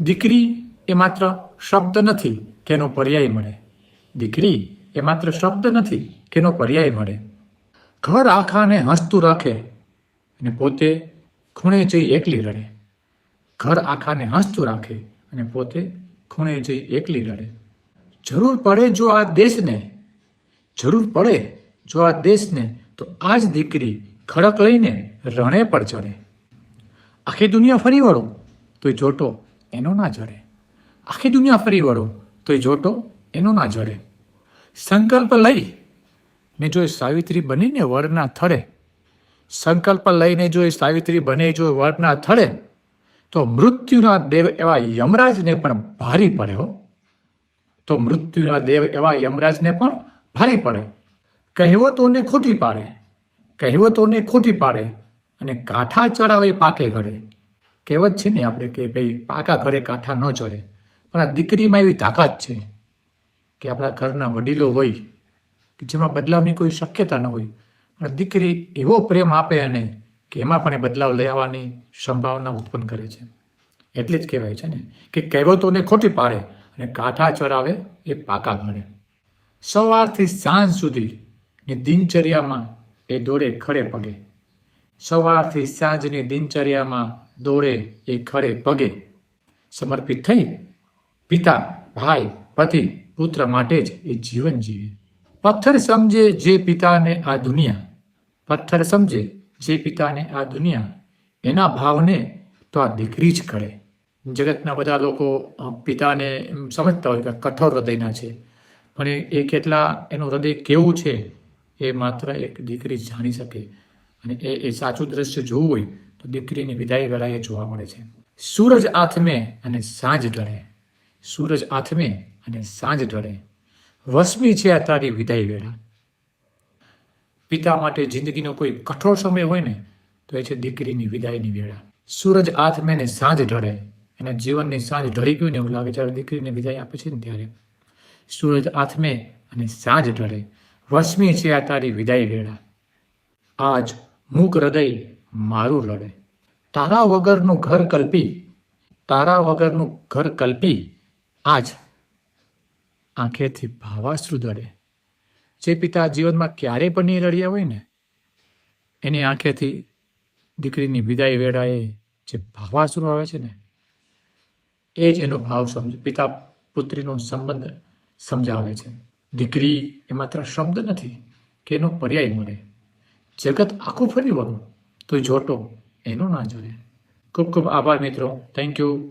દીકરી એ માત્ર શબ્દ નથી તેનો પર્યાય મળે. દીકરી એ માત્ર શબ્દ નથી તેનો પર્યાય મળે. ઘર આખાને હસતું રાખે અને પોતે ખૂણે જઈ એકલી રડે. ઘર આખાને હસતું રાખે અને પોતે ખૂણે જઈ એકલી રડે. જરૂર પડે જો આ દેશને, જરૂર પડે જો આ દેશને, તો આ જ દીકરી ખડક લઈને રણે પર ચડે. આખી દુનિયા ફરી વળો તો જોટો એનો ના જડે. આખી દુનિયા ફરી વળો, તો એ જોટો એનો ના જડે. સંકલ્પ લઈ ને જો એ સાવિત્રી બનીને વરના થડે, સંકલ્પ લઈને જો એ સાવિત્રી બને, જો વરના થળે તો મૃત્યુના દેવ એવા યમરાજને પણ ભારી પડે હો. તો મૃત્યુના દેવ એવા યમરાજને પણ ભારી પડે. કહેવતોને ખોટી પાડે, કહેવતોને ખોટી પાડે અને કાંઠા ચડાવે પાકે ઘડે. કહેવત છે ને આપણે કે ભાઈ, પાકા ઘરે કાંઠા ન ચડે પણ આ દીકરીમાં એવી તાકાત છે કે આપણા ઘરના વડીલો હોય, કે જેમાં બદલાવની કોઈ શક્યતા ન હોય. પણ દીકરી એવો પ્રેમ આપે અને કે એમાં પણ એ બદલાવ લઈ આવવાની સંભાવના ઉત્પન્ન કરે છે. એટલે જ કહેવાય છે ને કે કહેવતોને ખોટી પાડે અને કાંઠા ચડાવે એ પાકા ઘરે. સવારથી સાંજ સુધી ની દિનચર્યામાં એ દોડે, ખડે પગે. સવારથી સાંજની દિનચર્યામાં દોડે, એ ખડે, પગે સમર્પિત થઈ પિતા, ભાઈ, પતિ, પુત્ર માટે જ એ જીવન જીવે. પથ્થર સમજે જે પિતાને આ દુનિયા. પથ્થર સમજે જે પિતાને આ દુનિયા. એના ભાવને તો આ દીકરી જ કરે જગતના બધા લોકો પિતાને સમજતા હોય કે કઠોર હૃદયના છે. પણ એ- એ કેટલા, એનું હૃદય કેવું છે, એ માત્ર એક દીકરી જ જાણી શકે. અને એ એ સાચું દ્રશ્ય જોવું હોય તો દીકરીની વિદાય વેળાએ જોવા મળે છે. સૂરજ આથમે અને સાંજ ઢળે. સૂરજ આથમે અને સાંજ ઢળે. વસમી છે આ તારી વિદાય વેળા. પિતા માટે જિંદગીનો કોઈ કઠોર સમય હોય ને, તો એ છે દીકરીની વિદાયની વેળા. સૂરજ આથમે ને સાંજ ઢળે. એના જીવનની સાંજ ઢળી ગયું ને એવું લાગે જ્યારે દીકરીને વિદાય આપે છે ને ત્યારે. સૂરજ આથમે અને સાંજ ઢળે. વસમી છે આ તારી વિદાય વેળા. આજ મૂક હૃદય મારું લડે. તારા વગરનું ઘર કલ્પી, તારા વગરનું ઘર કલ્પી, આજ આંખેથી ભાવાશ્રુ દડે. જે પિતા જીવનમાં ક્યારેય પણ નહીં રડ્યા હોય ને, એની આંખેથી દીકરીની વિદાય વેળાએ જે ભાવાશ્રુ આવે છે ને, એ જ એનો ભાવ સમજ, પિતા પુત્રીનો સંબંધ સમજાવે છે. દીકરી એ માત્ર શબ્દ નથી, કે એનો પર્યાય મળે. જગત આખું ફરી વળું તો જોટો એનો ના જોડે. ખૂબ ખૂબ આભાર મિત્રો. Thank you